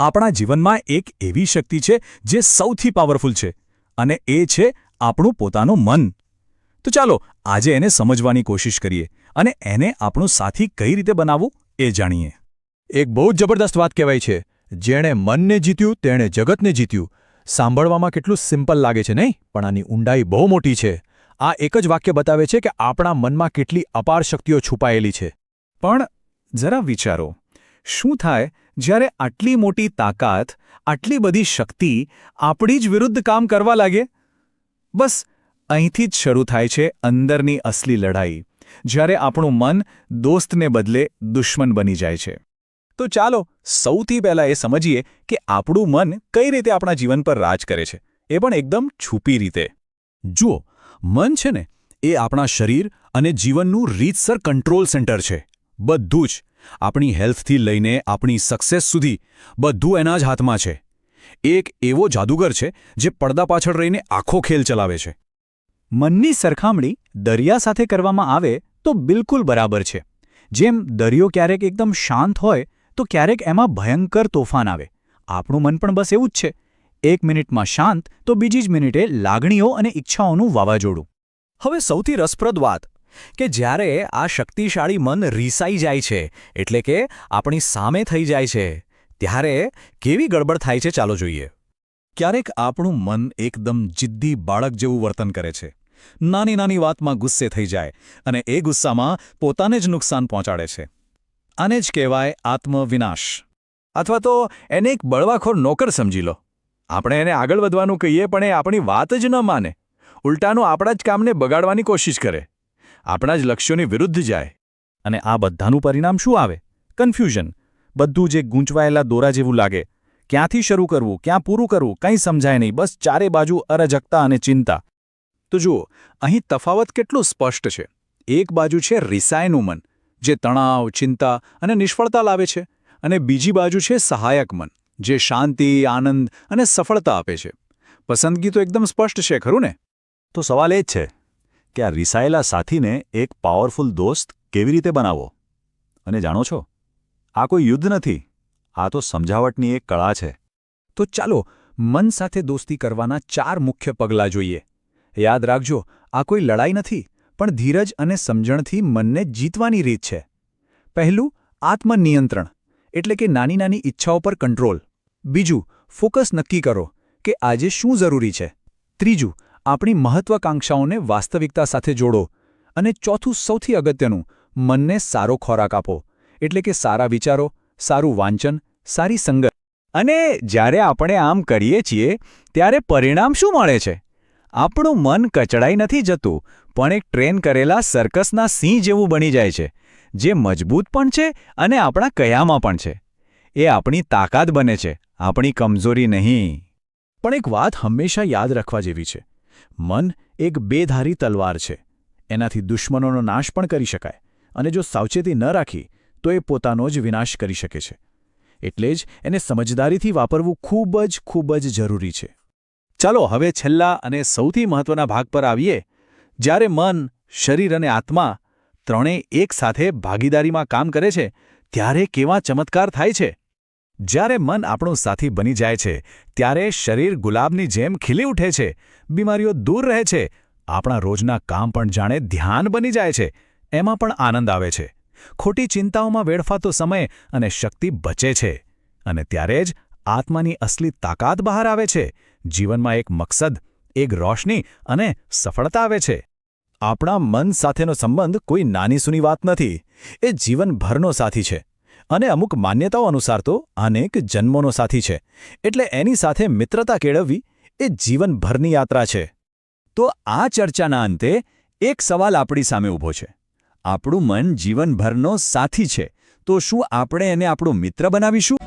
આપણા જીવનમાં એક એવી શક્તિ છે જે સૌથી પાવરફુલ છે અને એ છે આપણું પોતાનું મન. તો ચાલો આજે એને સમજવાની કોશિશ કરીએ અને એને આપણું સાથી કઈ રીતે બનાવવું એ જાણીએ. એક બહુ જ જબરદસ્ત વાત કહેવાય છે જેણે મનને જીત્યું તેણે જગતને જીત્યું. સાંભળવામાં કેટલું સિમ્પલ લાગે છે નહીં? પણ આની ઊંડાઈ બહુ મોટી છે. આ એક જ વાક્ય બતાવે છે કે આપણા મનમાં કેટલી અપાર શક્તિઓ છુપાયેલી છે. પણ જરા વિચારો શું થાય જ્યારે આટલી મોટી તાકાત, આટલી બધી શક્તિ આપણી જ વિરુદ્ધ કામ કરવા લાગે? બસ, અહીંથી જ શરૂ થાય છે અંદરની અસલી લડાઈ, જ્યારે આપણું મન દોસ્તને બદલે દુશ્મન બની જાય છે. તો ચાલો સૌથી પહેલાં એ સમજીએ કે આપણું મન કઈ રીતે આપણા જીવન પર રાજ કરે છે. એ પણ એકદમ છુપી રીતે. જુઓ, મન છે ને, એ આપણા શરીર અને જીવનનું રીતસર કંટ્રોલ સેન્ટર છે. બધું જ આપણી હેલ્થથી લઈને આપણી સક્સેસ સુધી બધું એના જ હાથમાં છે. એક એવો જાદુગર છે જે પડદા પાછળ રહીને આખો ખેલ ચલાવે છે. મનની સરખામણી દરિયા સાથે કરવામાં આવે તો બિલકુલ બરાબર છે. જેમ દરિયો ક્યારેક એકદમ શાંત હોય તો ક્યારેક એમાં ભયંકર તોફાન આવે. આપણું મન પણ બસ એવું જ છે. એક મિનિટમાં શાંત તો બીજી જ મિનિટે લાગણીઓ અને ઈચ્છાઓનું વાવાઝોડું. હવે સૌથી રસપ્રદ વાત. કે જ્યારે આ શક્તિશાળી મન રીસાઈ જાય છે, એટલે કે આપણી સામે થઈ જાય છે, ત્યારે કેવી ગડબડ થાય છે ચાલો જોઈએ. ક્યારેક આપણું મન એકદમ જિદ્દી બાળક જેવું વર્તન કરે છે. નાની નાની વાતમાં ગુસ્સે થઈ જાય અને એ ગુસ્સામાં પોતાને જ નુકસાન પહોંચાડે છે. આને જ કહેવાય આત્મવિનાશ. અથવા તો એને એક બળવાખોર નોકર સમજી લો. આપણે એને આગળ વધવાનું કહીએ પણ એ આપણી વાત જ ન માને. ઉલટાનું આપણા જ કામને બગાડવાની કોશિશ કરે. આપણા જ લક્ષ્યોની વિરુદ્ધ જાય. અને આ બધાનું પરિણામ શું આવે? કન્ફ્યુઝન. બધું જે ગૂંચવાયેલા દોરા જેવું લાગે. ક્યાંથી શરૂ કરવું, ક્યાં પૂરું કરવું, કંઈ સમજાય નહીં, બસ ચારે બાજુ અરજકતા અને ચિંતા. તો જુઓ, અહીં તફાવત કેટલું સ્પષ્ટ છે. એક બાજુ છે રિસાયનું મન, જે તણાવ, ચિંતા અને નિષ્ફળતા લાવે છે, અને બીજી બાજુ છે સહાયક મન, જે શાંતિ, આનંદ અને સફળતા આપે છે. પસંદગી તો એકદમ સ્પષ્ટ છે, ખરું ને? તો સવાલ એ જ છે કે આ રિસાયેલા સાથીને એક પાવરફુલ દોસ્ત કેવી રીતે બનાવો અને જાણો છો, આ કોઈ યુદ્ધ નથી, આ તો સમજાવટની એક કળા છે. તો ચાલો, મન સાથે દોસ્તી કરવાના ચાર મુખ્ય પગલાં જોઈએ. યાદ રાખજો, આ કોઈ લડાઈ નથી, પણ ધીરજ અને સમજણથી મનને જીતવાની રીત છે. પહેલું, આત્મનિયંત્રણ, એટલે કે નાની નાની ઈચ્છાઓ પર કંટ્રોલ. બીજું, ફોકસ નક્કી કરો કે આજે શું જરૂરી છે. ત્રીજું આપણી મહત્વાકાંક્ષાઓને વાસ્તવિકતા સાથે જોડો અને ચોથું, સૌથી અગત્યનું, મનને સારો ખોરાક આપો. એટલે કે સારા વિચારો, સારું વાંચન, સારી સંગત. અને જ્યારે આપણે આમ કરીએ છીએ, ત્યારે પરિણામ શું મળે છે? આપણું મન કચડાઈ નથી જતું, પણ એક ટ્રેન કરેલા સર્કસના સિંહ જેવું બની જાય છે, જે મજબૂત પણ છે અને આપણા કયામાં પણ છે. એ આપણી તાકાત બને છે, આપણી કમજોરી નહીં. પણ એક વાત હંમેશા યાદ રાખવા જેવી છે. મન એક બેધારી તલવાર છે. એનાથી દુશ્મનોનો નાશ પણ કરી શકાય અને જો સાવચેતી ન રાખી, તો એ પોતાનો જ વિનાશ કરી શકે છે. એટલે જ એને સમજદારીથી વાપરવું ખૂબ જ ખૂબ જ જરૂરી છે. ચાલો હવે છેલ્લા અને સૌથી મહત્વના ભાગ પર આવીએ, જ્યારે મન, શરીર અને આત્મા ત્રણેય એક સાથે ભાગીદારીમાં કામ કરે છે, ત્યારે કેવા ચમત્કાર થાય છે? જ્યારે મન આપણું સાથી બની જાય છે, ત્યારે શરીર ગુલાબની જેમ ખીલી ઉઠે છે, બીમારીઓ દૂર રહે છે, આપણા રોજના કામ પણ જાણે ધ્યાન બની જાય છે, એમાં પણ આનંદ આવે છે. ખોટી ચિંતાઓમાં વેડફાતો સમય અને શક્તિ બચે છે, અને ત્યારે જ આત્માની અસલી તાકાત બહાર આવે છે, જીવનમાં એક મકસદ, એક રોશની અને સફળતા આવે છે. આપણા મન સાથેનો સંબંધ કોઈ નાની સૂની વાત નથી, એ જીવનભરનો સાથી છે. અને અમુક માન્યતાઓ અનુસાર તો અનેક જન્મોનો સાથી છે. એટલે એની સાથે મિત્રતા કેળવવી એ જીવનભરની યાત્રા છે. તો આ ચર્ચાના અંતે એક સવાલ આપણી સામે ઊભો છે. આપણું મન જીવનભરનો સાથી છે. તો શું આપણે એને આપણો મિત્ર બનાવીશું?